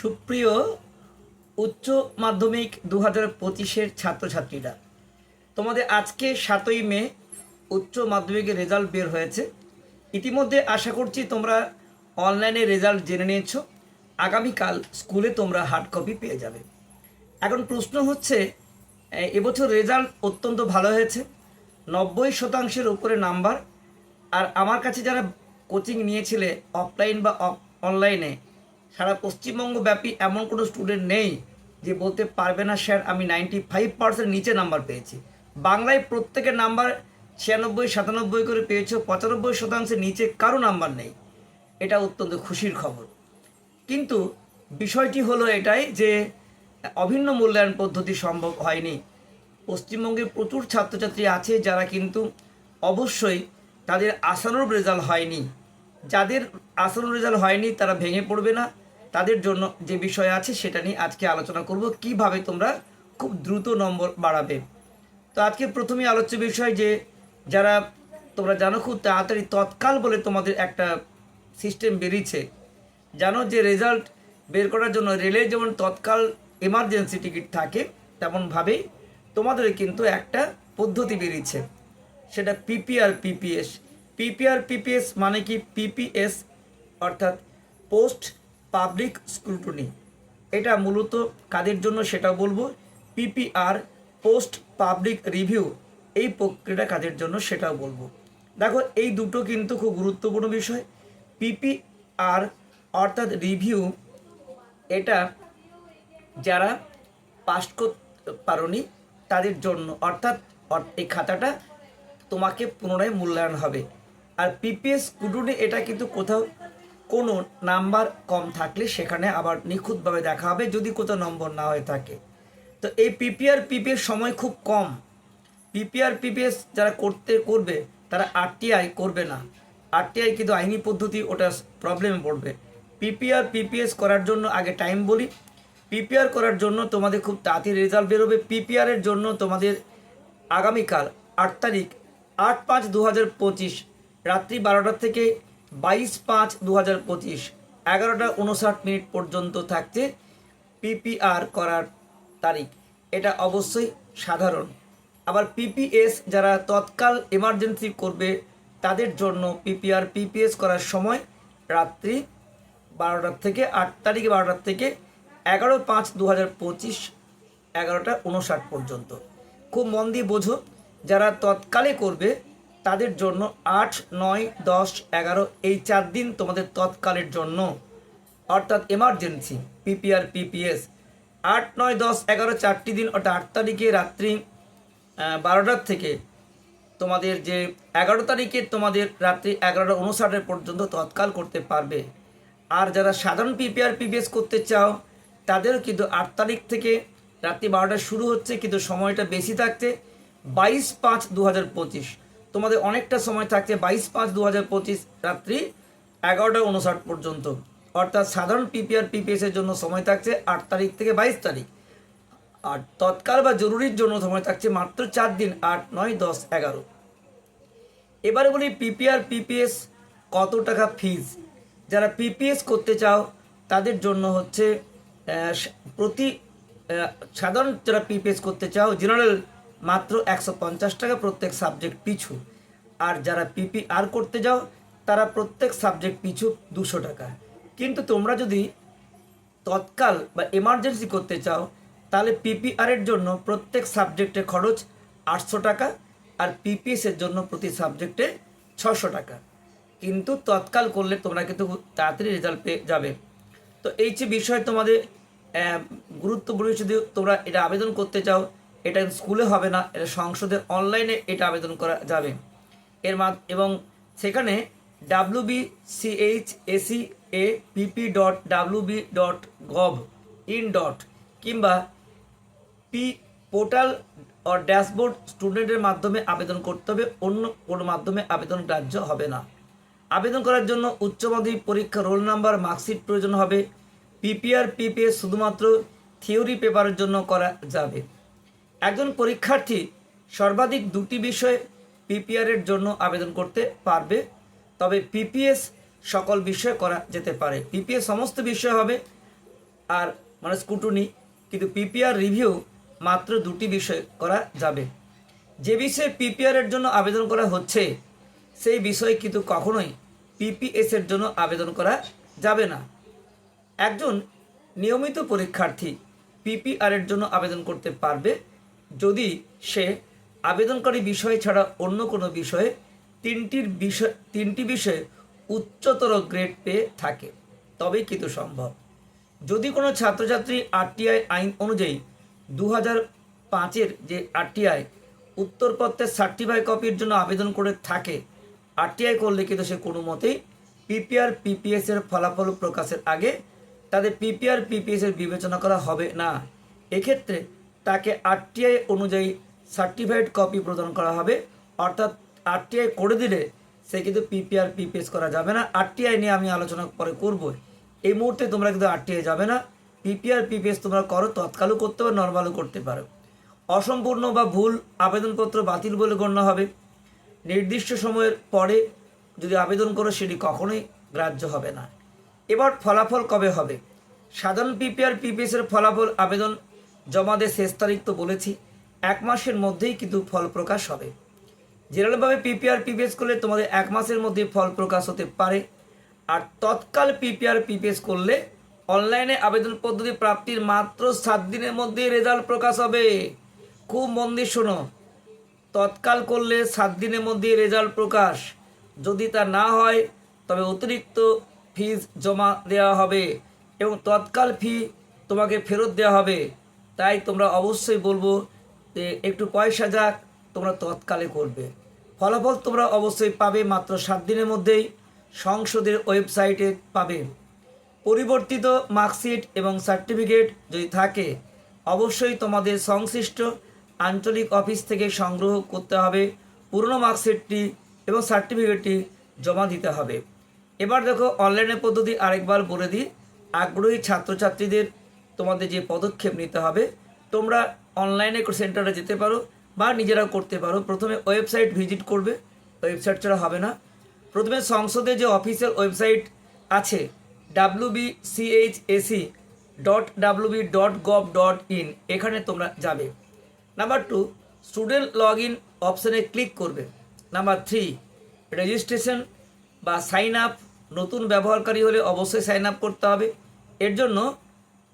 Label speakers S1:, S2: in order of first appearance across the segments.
S1: সুপ্রিয় উচ্চ মাধ্যমিক দু হাজার পঁচিশের ছাত্রছাত্রীরা, তোমাদের আজকে সাতই মে উচ্চ মাধ্যমিকের রেজাল্ট বের হয়েছে। ইতিমধ্যে আশা করছি তোমরা অনলাইনে রেজাল্ট জেনে নিয়েছো। আগামীকাল স্কুলে তোমরা হার্ড কপি পেয়ে যাবে। এখন প্রশ্ন হচ্ছে এবছর রেজাল্ট অত্যন্ত ভালো হয়েছে, নব্বই শতাংশের উপরে নাম্বার। আর আমার কাছে যারা কোচিং নিয়েছিলে, অফলাইন বা অনলাইনে সারা পশ্চিমবঙ্গ ব্যাপী এমন কোনো স্টুডেন্ট নেই যে বলতে পারবে না, স্যার, আমি নাইনটি ফাইভ পার্সেন্ট নিচে নাম্বার পেয়েছি। বাংলায় প্রত্যেকের নাম্বার ছিয়ানব্বই, সাতানব্বই করে পেয়েছ, পঁচানব্বই শতাংশের নিচে কারও নাম্বার নেই। এটা অত্যন্ত খুশির খবর। কিন্তু বিষয়টি হলো এটাই যে, অভিন্ন মূল্যায়ন পদ্ধতি সম্ভব হয়নি। পশ্চিমবঙ্গে প্রচুর ছাত্রছাত্রী আছে যারা কিন্তু অবশ্যই তাদের আশানুরূপ রেজাল্ট হয়নি। যাদের আশানুরূপ রেজাল্ট হয়নি তারা ভেঙে পড়বে না। তাদের জন্য যে বিষয় আছে সেটা নিয়ে আজকে আলোচনা করব। কীভাবে তোমরা খুব দ্রুত নম্বর বাড়াবে। তো আজকে প্রথমেই আলোচ্য বিষয় যে, যারা তোমরা জানো খুব তাড়াতাড়ি তৎকাল বলে তোমাদের একটা সিস্টেম বেরিয়েছে। জানো যে রেজাল্ট বের করার জন্য রেলের যেমন তৎকাল এমার্জেন্সি টিকিট থাকে, তেমনভাবেই তোমাদের কিন্তু একটা পদ্ধতি বেরিয়েছে। সেটা পিপিআর পিপিএস পিপিআর পিপিএস মানে কি? পিপিএস অর্থাৎ পোস্ট পাবলিক স্ক্রুটনি এটা মূলত কাদের জন্য সেটা বলব? পিপিআর পোস্ট পাবলিক রিভিউ এই প্রক্রিয়াটা কাদের জন্য সেটাও বলব। দেখো, এই দুটো কিন্তু খুব গুরুত্বপূর্ণ বিষয়। পিপিআর অর্থাৎ রিভিউ এটা যারা পাস করতে পারোনি, তাদের জন্য। অর্থাৎ এই খাতাটা তোমাকে পুনরায় মূল্যায়ন হবে। আর পিপিএস স্কুটুনি এটা কিন্তু কোথাও কোনো নাম্বার কম থাকলে সেখানে আবার নিখুঁতভাবে দেখা হবে যদি কোথাও নম্বর না হয়ে থাকে। তো এই পিপিআর পিপিএস সময় খুব কম। পিপিআর পিপিএস যারা করতে করবে, তারা আরটিআই করবে না। আরটিআই কিন্তু আইনি পদ্ধতি, ওটা প্রবলেমে পড়বে। পিপিআর পিপিএস করার জন্য আগে টাইম বলি। পিপিআর করার জন্য তোমাদের খুব তাড়াতাড়ি রেজাল্ট বেরোবে। পিপিআরের জন্য তোমাদের আগামীকাল আট তারিখ, আট পাঁচ দু হাজার পঁচিশ, রাত্রি বারোটা থেকে বাইশ পাঁচ দু হাজার পঁচিশ, এগারোটা উনষাট মিনিট পর্যন্ত থাকছে পিপিআর করার তারিখ। এটা অবশ্যই সাধারণ। আবার পিপিএস যারা তৎকাল এমার্জেন্সি করবে, তাদের জন্য পিপিআর পিপিএস করার সময় রাত্রি বারোটার থেকে আট, তারিখে বারোটার থেকে এগারো পাঁচ দু হাজার পঁচিশ, এগারোটা উনষাট পর্যন্ত। খুব মন দিয়ে বোঝো, যারা তৎকালে করবে তাদের জন্য আট, নয়, দশ, এগারো, এই চার দিন তোমাদের তৎকালের জন্য। অর্থাৎ এমার্জেন্সি পিপিআর পিপিএস আট, নয়, দশ, এগারো, চারটি দিন, অর্থাৎ আট তারিখে রাত্রি বারোটার থেকে তোমাদের যে এগারো তারিখে তোমাদের রাত্রি এগারোটা উনষাটের পর্যন্ত তৎকাল করতে পারবে। আর যারা সাধারণ পিপিআর পিপিএস করতে চাও, তাদেরও কিন্তু আট তারিখ থেকে রাত্রি বারোটা শুরু হচ্ছে, কিন্তু সময়টা বেশি থাকছে, বাইশ পাঁচ দু হাজার পঁচিশ। তোমাদের অনেকটা সময় থাকছে বাইশ পাঁচ দু হাজার পঁচিশ রাত্রি এগারোটা উনষাট পর্যন্ত। অর্থাৎ সাধারণ পিপিআর পিপিএস এর জন্য সময় থাকছে আট তারিখ থেকে বাইশ তারিখ। আর তৎকাল বা জরুরির জন্য সময় থাকছে মাত্র চার দিন, আট, নয়, দশ, এগারো। এবারে বলি পিপিআর পিপিএস কত টাকা ফিজ যারা পিপিএস করতে চাও, তাদের জন্য হচ্ছে প্রতি সাধারণ যারা পিপিএস করতে চাও জেনারেল মাত্র একশো পঞ্চাশ টাকা প্রত্যেক সাবজেক্ট পিছু। আর যারা পিপিআর করতে যাও, তারা প্রত্যেক সাবজেক্ট পিছু দুশো টাকা। কিন্তু তোমরা যদি তৎকাল বা এমার্জেন্সি করতে চাও, তাহলে পিপিআরের জন্য প্রত্যেক সাবজেক্টে খরচ আটশো টাকা আর পিপিএসের জন্য প্রতি সাবজেক্টে ছশো টাকা। কিন্তু তৎকাল করলে তোমরা কিন্তু তাড়াতাড়ি রেজাল্ট পেয়ে যাবে। তো এই যে বিষয় তোমাদের গুরুত্বপূর্ণ যদি তোমরা এটা আবেদন করতে চাও এটা স্কুলে হবে না, এটা সংসদের অনলাইনে এটা আবেদন করা যাবে। এর মাদ, এবং সেখানে W B CH SE A PP dot W B dot gov in dot কিংবা পি পোর্টাল ও ড্যাশবোর্ড স্টুডেন্টের মাধ্যমে আবেদন করতে হবে, অন্য কোনো মাধ্যমে আবেদন গ্রাহ্য হবে না। আবেদন করার জন্য উচ্চ মাধ্যমিক পরীক্ষা রোল নাম্বার, মার্কশিট প্রয়োজন হবে পিপিআর পিপিএস শুধুমাত্র থিওরি পেপারের জন্য করা যাবে। একজন পরীক্ষার্থী সর্বাধিক দুটি বিষয়ে পিপিআরের জন্য আবেদন করতে পারবে, তবে পিপিএস সকল বিষয়ে করা যেতে পারে। পিপিএস সমস্ত বিষয় হবে আর মানে স্কুটুনি, কিন্তু পিপিআর রিভিউ মাত্র দুটি বিষয় করা যাবে। যে বিষয়ে পিপিআরের জন্য আবেদন করা হচ্ছে, সেই বিষয়ে কিন্তু কখনোই পিপিএস এর জন্য আবেদন করা যাবে না। একজন নিয়মিত পরীক্ষার্থী পিপিআর এর জন্য আবেদন করতে পারবে যদি সে আবেদনকারী বিষয় ছাড়া অন্য কোনো বিষয়ে তিনটির বিষয়, তিনটি বিষয়ে উচ্চতর গ্রেড পেয়ে থাকে, তবেই কিন্তু সম্ভব। যদি কোনো ছাত্রছাত্রী আরটিআই আইন অনুযায়ী দু হাজার পাঁচের যে আরটিআই, উত্তরপত্রের সার্টিফাই কপির জন্য আবেদন করে থাকে, আরটিআই করলে কিন্তু সে কোনো মতেই পিপিআর, পিপিএস এর ফলাফল প্রকাশের আগে তাদের পিপিআর, পিপিএস এর বিবেচনা করা হবে না। এক্ষেত্রে তাকে আরটিআই অনুযায়ী সার্টিফাইড কপি প্রদান করা হবে। অর্থাৎ আরটিআই করে দিলে সে কিন্তু পিপিআর পিপিএস করা যাবে না। আরটিআই নিয়ে আমি আলোচনা পরে করব। এই মুহূর্তে তোমরা কিন্তু আরটিআই যাবে না। পিপিআর পিপিএস তোমরা করো, তৎকালও করতে পারো, নর্মালও করতে পারো। অসম্পূর্ণ বা ভুল আবেদনপত্র বাতিল বলে গণ্য হবে। নির্দিষ্ট সময়ের পরে যদি আবেদন করো, সেটি কখনোই গ্রাহ্য হবে না। এবার ফলাফল কবে হবে? সাধারণ পিপিআর পিপিএস এর ফলাফল আবেদন জমা দিয়ে শেষ তারিখ তো বলেছি, এক মাসের মধ্যেই কিন্তু ফল প্রকাশ হবে। জেনারেলভাবে পিপিআর, পিপিএস করলে তোমাদের এক মাসের মধ্যে ফল প্রকাশ হতে পারে। আর তৎকাল পিপিআর, পিপিএস করলে অনলাইনে আবেদন পদ্ধতি প্রাপ্তির মাত্র সাত দিনের মধ্যে রেজাল্ট প্রকাশ হবে। খুব মন দিয়ে শোনো, তৎকাল করলে সাত দিনের মধ্যে রেজাল্ট প্রকাশ। যদি তা না হয়, তবে অতিরিক্ত ফিজ জমা দেওয়া হবে এবং তৎকাল ফি তোমাকে ফেরত দেওয়া হবে। তাই তোমরা অবশ্যই বলব যে একটু পয়সা যাক, তোমরা তৎকালে করবে। ফলাফল তোমরা অবশ্যই পাবে মাত্র সাত দিনের মধ্যেই। সংসদের ওয়েবসাইটে পাবে। পরিবর্তিত মার্কশিট এবং সার্টিফিকেট যদি থাকে, অবশ্যই তোমাদের সংশ্লিষ্ট আঞ্চলিক অফিস থেকে সংগ্রহ করতে হবে। পুরনো মার্কশিটটি এবং সার্টিফিকেটটি জমা দিতে হবে। এবার দেখো অনলাইনে পদ্ধতি আরেকবার বলে দিই। আগ্রহী ছাত্রছাত্রীদের তোমাদের যে পদক্ষেপ নিতে হবে, তোমরা অনলাইনে সেন্টারে যেতে পারো বা নিজেরাও করতে পারো। প্রথমে ওয়েবসাইট ভিজিট করবে ওয়েবসাইট ছাড়া হবে না। প্রথমে সংসদে যে অফিসিয়াল ওয়েবসাইট আছে W B CHSE dot W B dot gov dot in এখানে তোমরা যাবে। Number two student log in অপশানে ক্লিক করবে। নাম্বার থ্রি রেজিস্ট্রেশন বা সাইন আপ নতুন ব্যবহারকারী হলে অবশ্যই সাইন আপ করতে হবে। এর জন্য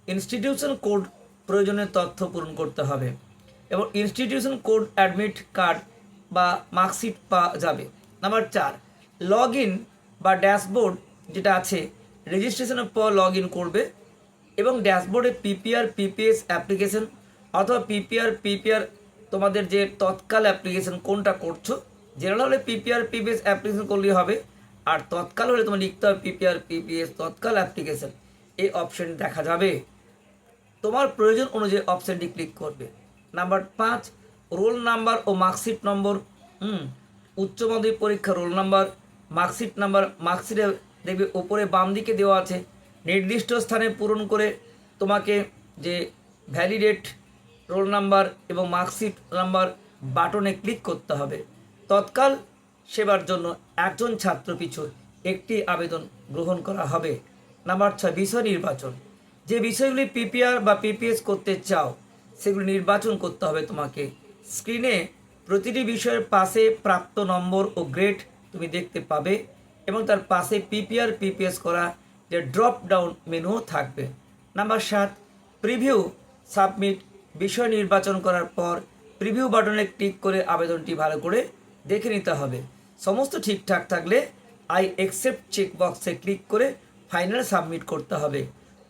S1: ইনস্টিটিউশন কোড প্রয়োজনীয় তথ্য পূরণ করতে হবে। এবং ইনস্টিটিউশন কোড অ্যাডমিট কার্ড বা মার্কশিট পাওয়া যাবে। নাম্বার চার লগ ইন বা ড্যাশবোর্ড যেটা আছে রেজিস্ট্রেশনের পর লগ ইন করবে এবং ড্যাশবোর্ডে P P R P P S application অথবা P P R P P R তোমাদের যে তৎকাল অ্যাপ্লিকেশন কোনটা করছ জেনারেল হলে পিপিআর পিপিএস অ্যাপ্লিকেশন করলেই হবে। আর তৎকাল হলে তোমার লিখতে হবে পিপিআর পিপিএস তৎকাল অ্যাপ্লিকেশন এই অপশন দেখা যাবে। তোমার প্রয়োজন অনুযায়ী অপশানটি ক্লিক করবে। নাম্বার পাঁচ, রোল নাম্বার ও মার্কশিট নম্বর। উচ্চ মাধ্যমিক পরীক্ষা রোল নাম্বার, মার্কশিট নাম্বার, মার্কশিটে দেখবে ওপরে বাম দিকে দেওয়া আছে। নির্দিষ্ট স্থানে পূরণ করে তোমাকে যে ভ্যালিডেট রোল নাম্বার এবং মার্কশিট নাম্বার বাটনে ক্লিক করতে হবে। তৎকাল সেবার জন্য একজন ছাত্র পিছু একটি আবেদন গ্রহণ করা হবে। নাম্বার ছয়, বিষয় নির্বাচন। যে বিষয়গুলি পিপিআর বা পিপিএস করতে চাও, সেগুলি নির্বাচন করতে হবে তোমাকে। স্ক্রিনে প্রতিটি বিষয়ের পাশে প্রাপ্ত নম্বর ও গ্রেড তুমি দেখতে পাবে এবং তার পাশে পিপিআর পিপিএস করা যে ড্রপ ডাউন মেনুও থাকবে। নাম্বার সাত প্রিভিউ সাবমিট বিষয় নির্বাচন করার পর প্রিভিউ বাটনে ক্লিক করে আবেদনটি ভালো করে দেখে নিতে হবে। সমস্ত ঠিকঠাক থাকলে আই অ্যাকসেপ্ট চেক বক্সে ক্লিক করে ফাইনাল সাবমিট করতে হবে।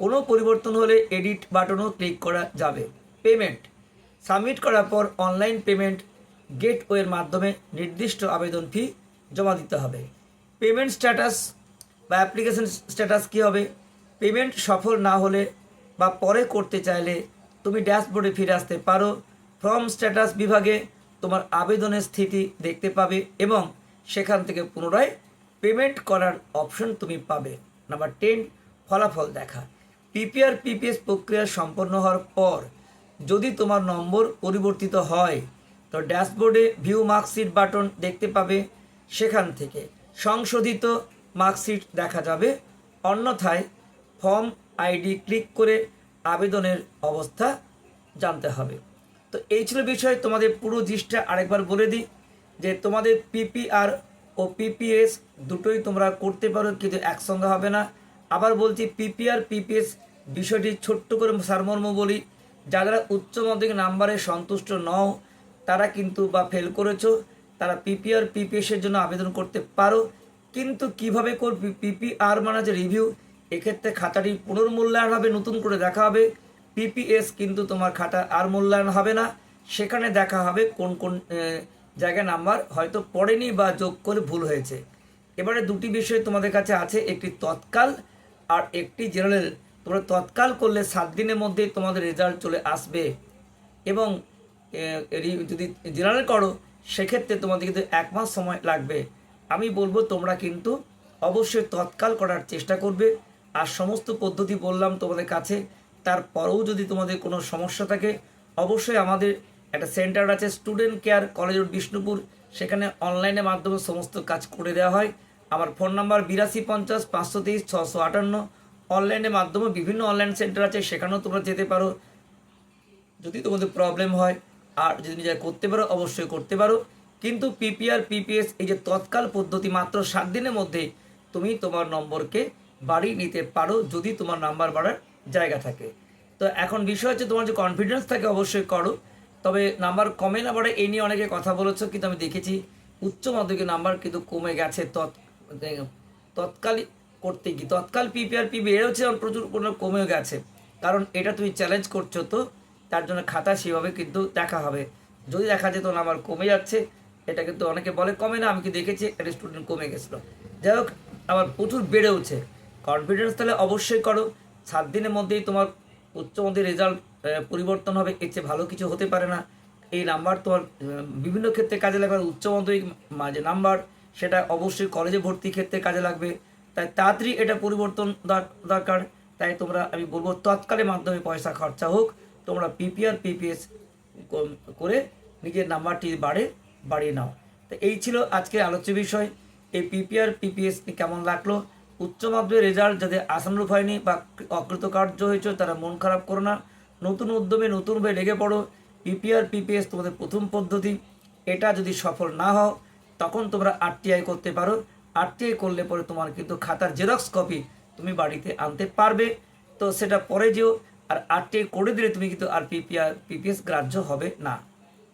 S1: কোনো পরিবর্তন হলে এডিট বাটনও ক্লিক করা যাবে। পেমেন্ট। সাবমিট করার পর অনলাইন পেমেন্ট গেটওয়ের মাধ্যমে নির্দিষ্ট আবেদন ফি জমা দিতে হবে। পেমেন্ট স্ট্যাটাস বা অ্যাপ্লিকেশন স্ট্যাটাস কী হবে? পেমেন্ট সফল না হলে বা পরে করতে চাইলে তুমি ড্যাশবোর্ডে ফিরে আসতে পারো। ফর্ম স্ট্যাটাস বিভাগে তোমার আবেদনের স্থিতি দেখতে পাবে এবং সেখান থেকে পুনরায় পেমেন্ট করার অপশন তুমি পাবে। নাম্বার টেন ফলাফল দেখা। পিপিআর পিপিএস প্রক্রিয়া সম্পন্ন হওয়ার পর যদি তোমার নম্বর পরিবর্তিত হয়, তো ড্যাশবোর্ডে ভিউ মার্কশিট বাটন দেখতে পাবে। সেখান থেকে সংশোধিত মার্কশিট দেখা যাবে। অন্যথায় ফর্ম আইডি ক্লিক করে আবেদনের অবস্থা জানতে হবে। তো এই ছিল বিষয়। তোমাদের পুরো জিনিসটা আরেকবার বলে দিই যে তোমাদের পিপিআর পিপিএস দুটোই তোমরা করতে পারো, কিন্তু একসঙ্গে হবে না। আবার বলছি পিপিআর পিপিএস বিষয়টি ছোট্ট করে সারমর্ম বলি। যারা উচ্চ মাধ্যমিক নাম্বারে সন্তুষ্ট নও, তারা কিন্তু বা ফেল করেছ, তারা পিপিআর পিপিএস এর জন্য আবেদন করতে পারো। কিন্তু কীভাবে করবি পিপিআর মানে যে রিভিউ এক্ষেত্রে খাতাটি পুনর্মূল্যায়ন হবে, নতুন করে দেখা হবে। পিপিএস কিন্তু তোমার খাতা আর মূল্যায়ন হবে না। সেখানে দেখা হবে কোন কোন আহ, জায়গায় নাম্বার হয়তো পড়েনি বা যোগ করে ভুল হয়েছে। এবারে দুটি বিষয় তোমাদের কাছে আছে একটি তৎকাল আর একটি জেনারেল। তোমরা তৎকাল করলে সাত দিনের মধ্যেই তোমাদের রেজাল্ট চলে আসবে। এবং যদি জেনারেল করো সেক্ষেত্রে তোমাদের কিন্তু এক মাস সময় লাগবে। আমি বলব তোমরা কিন্তু অবশ্যই তৎকাল করার চেষ্টা করবে। আর সমস্ত পদ্ধতি বললাম তোমাদের কাছে। তারপরেও যদি তোমাদের কোনো সমস্যা থাকে অবশ্যই আমাদের একটা সেন্টার আছে student care college road Bishnupur. সেখানে অনলাইনের মাধ্যমে সমস্ত কাজ করে দেওয়া হয়। আমার ফোন নাম্বার বিরাশি পঞ্চাশ, পাঁচশো তেইশ ছশো আটান্ন। অনলাইনের মাধ্যমে বিভিন্ন অনলাইন সেন্টার আছে, সেখানেও তোমরা যেতে পারো। যদি তোমাদের প্রবলেম হয়, আর যদি নিজে করতে পারো, অবশ্যই করতে পারো। কিন্তু পিপিআর, পিপিএস এই যে তৎকাল পদ্ধতি মাত্র সাত দিনের মধ্যে তুমি তোমার নম্বরকে বাড়িয়ে নিতে পারো, যদি তোমার নাম্বার বাড়ার জায়গা থাকে। তো এখন বিষয় হচ্ছে তোমার যে কনফিডেন্স থাকে, অবশ্যই করো। তবে নাম্বার কমে না বাড়ে এই নিয়ে অনেকে কথা বলেছ, কিন্তু আমি দেখেছি উচ্চ মাধ্যমিকের নাম্বার কিন্তু কমে গেছে তৎ তৎকালীন করতে গিয়ে। তৎকাল পিপিআর পি বেড়েছে আর প্রচুর কোনো কমেও গেছে। কারণ এটা তুমি চ্যালেঞ্জ করছ তো, তার জন্য খাতা সেভাবে কিন্তু দেখা হবে। যদি দেখা যেত নাম্বার কমে যাচ্ছে, এটা কিন্তু অনেকে বলে কমে না, আমি কি দেখেছি, একটা স্টুডেন্ট কমে গেছিল। যাই হোক আবার প্রচুর বেড়েওছে। কনফিডেন্স তাহলে অবশ্যই করো। সাত দিনের মধ্যেই তোমার উচ্চ মাধ্যমিক রেজাল্ট পরিবর্তন হবে, এর চেয়ে ভালো কিছু হতে পারে না। এই নাম্বার তোমার বিভিন্ন ক্ষেত্রে কাজে লাগবে উচ্চ মাধ্যমিক যে নাম্বার, সেটা অবশ্যই কলেজে ভর্তির ক্ষেত্রে কাজে লাগবে। তাই তাড়াতাড়ি এটা পরিবর্তন দর- দরকার। তাই তোমরা, আমি বলব তৎকালের মাধ্যমে পয়সা খরচা হোক, তোমরা পিপিআর পিপিএস করে নিজের নাম্বারটি বাড়ে, বাড়িয়ে নাও। তো এই ছিল আজকের আলোচ্য বিষয়। এই পিপিআর পিপিএস কেমন লাগল? উচ্চ মাধ্যমিক রেজাল্ট যাদের আসানুরূপ হয়নি বা অকৃতকার্য হয়েছে, তারা মন খারাপ করো না। নতুন উদ্যমে নতুন নতুনভাবে লেগে পড়ো। পিপিআর পিপিএস তোমাদের প্রথম পদ্ধতি। এটা যদি সফল না হও, তখন তোমরা আরটিআই করতে পারো। আরটিআই করলে পরে তোমার কিন্তু খাতার জেরক্স কপি তুমি বাড়িতে আনতে পারবে। তো সেটা পরে যেও। আর আরটিআই করে দিলে তুমি কিন্তু আর পিপিআর পিপিএস গ্রাহ্য হবে না।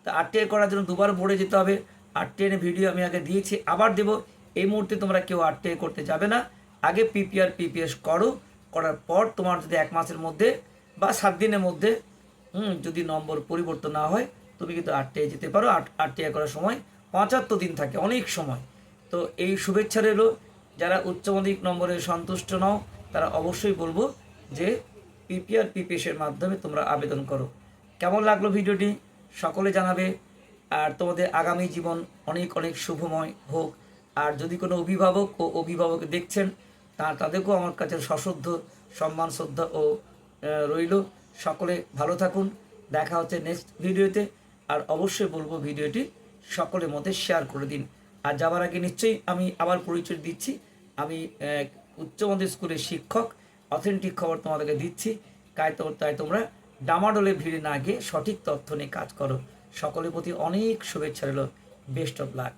S1: তা আরটিআই করার জন্য দুবার বোর্ডে যেতে হবে। আরটিআই এর ভিডিও আমি আগে দিয়েছি, আবার দেবো। এই মুহূর্তে তোমরা কেউ আরটিআই করতে যাবে না। আগে পিপিআর পিপিএস করো। করার পর তোমার যদি এক মাসের মধ্যে বা সাত দিনের মধ্যে, হুম, যদি নম্বর পরিবর্তন না হয়, তুমি কিন্তু আরটিআই যেতে পারো। আরটিআই করার সময় পঁচাত্তর দিন থাকে, অনেক সময়। তো এই শুভেচ্ছা রইল। যারা উচ্চ মাধ্যমিক নম্বরে সন্তুষ্ট নও, তারা অবশ্যই বলব যে পিপিআর, পিপিএস এর মাধ্যমে তোমরা আবেদন করো। কেমন লাগল ভিডিওটি? সকলে জানাবে। আর তোমাদের আগামী জীবন অনেক অনেক শুভময় হোক। আর যদি কোনো অভিভাবক ও অভিভাবক দেখছেন, তা তাদেরকেও আমার কাছে সশ্রদ্ধ সম্মান, শ্রদ্ধা ও রইল। সকলে ভালো থাকুন। দেখা হচ্ছে নেক্সট ভিডিওতে আর অবশ্যই বলব ভিডিওটি সকলের মধ্যে শেয়ার করে দিন। আর যাওয়ার আগে নিশ্চয়ই আমি আবার পরিচয় দিচ্ছি। আমি উচ্চ স্কুলের শিক্ষক অথেন্টিক খবর তোমাদেরকে দিচ্ছি। তাই তো, তাই তোমরা ডামাডোলে ভিড়ে না গিয়ে সঠিক তথ্য নিয়ে কাজ করো। সকলের প্রতি অনেক শুভেচ্ছা রইল। Best of luck